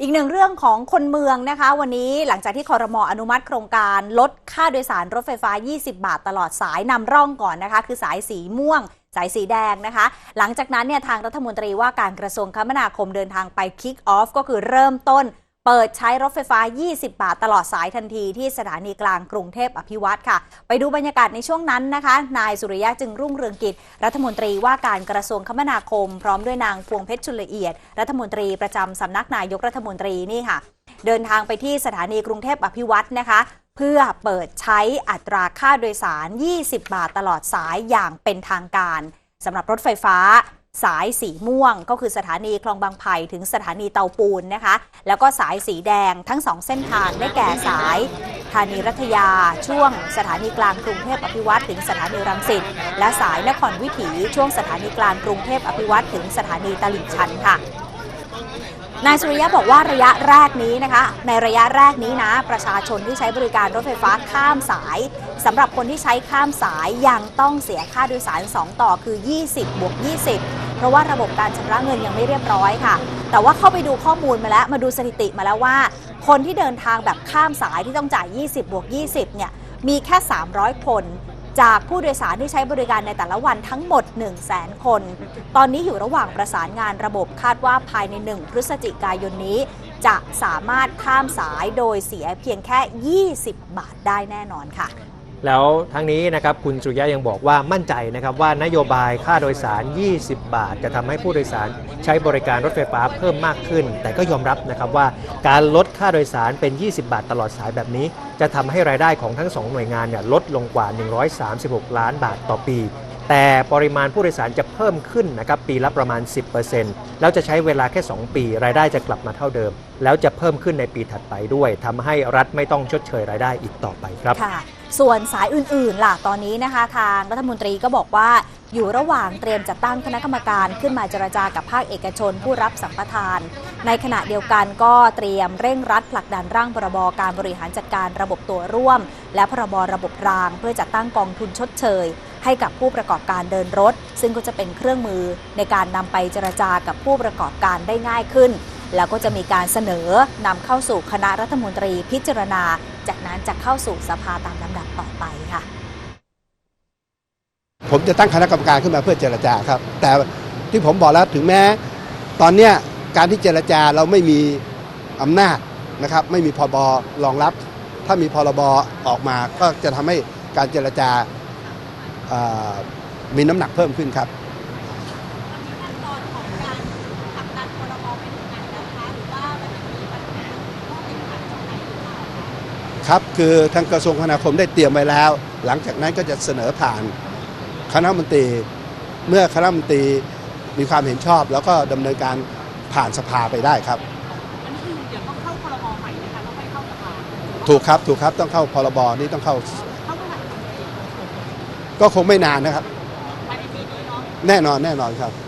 อีกหนึ่งเรื่องของคนเมืองนะคะ วันนี้หลังจากที่คอรมออนุมัติโครงการลดค่าโดยสารรถไฟฟ้า 20 บาทตลอดสายนำร่องก่อนนะคะ คือสายสีม่วง สายสีแดงนะคะ หลังจากนั้นเนี่ยทางรัฐมนตรีว่าการกระทรวงคมนาคมเดินทางไปคิกออฟก็คือเริ่มต้น เปิดใช้รถไฟฟ้า 20 บาทตลอดสายทันทีที่สถานีกลางกรุงเทพอภิวัตค่ะ ไปดูบรรยากาศในช่วงนั้นนะคะ นายสุริยะจึงรุ่งเรืองกิจ รัฐมนตรีว่าการกระทรวงคมนาคม พร้อมด้วยนางพวงเพชรชุลละเอียด รัฐมนตรีประจำสำนักนายกรัฐมนตรีนี่ค่ะ เดินทางไปที่สถานีกรุงเทพอภิวัตนะคะ เพื่อเปิดใช้อัตราค่าโดยสาร 20 บาทตลอดสายอย่างเป็นทางการสำหรับรถไฟฟ้า สายสีม่วงก็คือสถานีคลองบางไผ่ถึงสถานีเตาปูนนะคะ แล้วก็สายสีแดงทั้งสองเส้นทางได้แก่สายธานีรัตยา ช่วงสถานีกลางกรุงเทพอภิวัตถึงสถานีรังสิตและสายนครวิถีช่วงสถานีกลางกรุงเทพอภิวัตถึงสถานีตลิ่งชันค่ะนายสุริยะบอกว่าระยะแรกนี้นะคะ ในระยะแรกนี้นะ ประชาชนที่ใช้บริการรถไฟฟ้าข้ามสายสำหรับคนที่ใช้ข้ามสายยังต้องเสียค่าโดยสาร 2 ต่อคือ 20บวก20 เพราะว่าระบบการชำระเงินยังไม่เรียบร้อยค่ะ แต่ว่าเข้าไปดูข้อมูลมาแล้วมาดูสถิติมาแล้วว่า คนที่เดินทางแบบข้ามสายที่ต้องจ่าย 20บวก20เนี่ยมีแค่ 300 คน จากผู้โดยสารที่ใช้บริการในแต่ละวันทั้งหมด 1 0 0 0 0แสนคน ตอนนี้อยู่ระหว่างประสานงานระบบคาดว่าภายใน 1 พฤศจิกายนนี้ จะสามารถข้ามสายโดยเสียเพียงแค่ 20 บาทได้แน่นอนค่ะ แล้วทั้งนี้นะครับคุณสุริยะยังบอกว่ามั่นใจนะครับว่านโยบายค่าโดยสาร 20 บาท จะทำให้ผู้โดยสารใช้บริการรถไฟฟ้าเพิ่มมากขึ้น แต่ก็ยอมรับนะครับว่าการลดค่าโดยสารเป็น 20 บาทตลอดสายแบบนี้ จะทำให้รายได้ของทั้งสองหน่วยงานเนี่ยลดลงกว่า 136 ล้านบาทต่อปี แต่ปริมาณผู้โดยสารจะเพิ่มขึ้นนะครับปีละประมาณ 10%แล้วจะใช้เวลาแค่ 2 ปี รายได้จะกลับมาเท่าเดิม แล้วจะเพิ่มขึ้นในปีถัดไปด้วยทำให้รัฐไม่ต้องชดเชยรายได้อีกต่อไปครับค่ะ ส่วนสายอื่นๆล่ะตอนนี้นะคะ ทางรัฐมนตรีก็บอกว่าอยู่ระหว่างเตรียมจัดตั้งคณะกรรมการขึ้นมาเจรจากับภาคเอกชนผู้รับสัมปทาน ในขณะเดียวกันก็เตรียมเร่งรัดผลักดันร่างพรบการบริหารจัดการระบบตัวร่วม และพรบระบบราง เพื่อจัดตั้งกองทุนชดเชย ให้กับผู้ประกอบการเดินรถ ซึ่งก็จะเป็นเครื่องมือในการนำไปเจรจากับผู้ประกอบการได้ง่ายขึ้น แล้วก็จะมีการเสนอนำเข้าสู่คณะรัฐมนตรีพิจารณา จากนั้นจะเข้าสู่สภาตามลำดับต่อไปค่ะ ผมจะตั้งคณะกรรมการขึ้นมาเพื่อเจรจาครับ แต่ที่ผมบอกแล้วถึงแม้ ตอนเนี้ยการที่เจรจาเราไม่มีอำนาจนะครับ ไม่มีพรบรองรับ ถ้ามีพรบออกมาก็จะทำให้การเจรจา มีน้ำหนักเพิ่มขึ้นครับครับคือทางกระทรวงคมนาคมได้เตรียมไว้แล้ว หลังจากนั้นก็จะเสนอผ่านคณะมนตรี เมื่อคณะมนตรีมีความเห็นชอบ แล้วก็ดำเนินการผ่านสภาไปได้ครับอันนี้คือเดี๋ยวต้องเข้าพรบใหม่นะคะแล้วค่อยเข้าสภาถูกครับถูกครับต้องเข้าพรบนี้ต้องเข้า เข้าเมื่อไหร่คะ ก็คงไม่นานนะครับภายในปีนี้เนาะแน่นอนแน่นอนครับ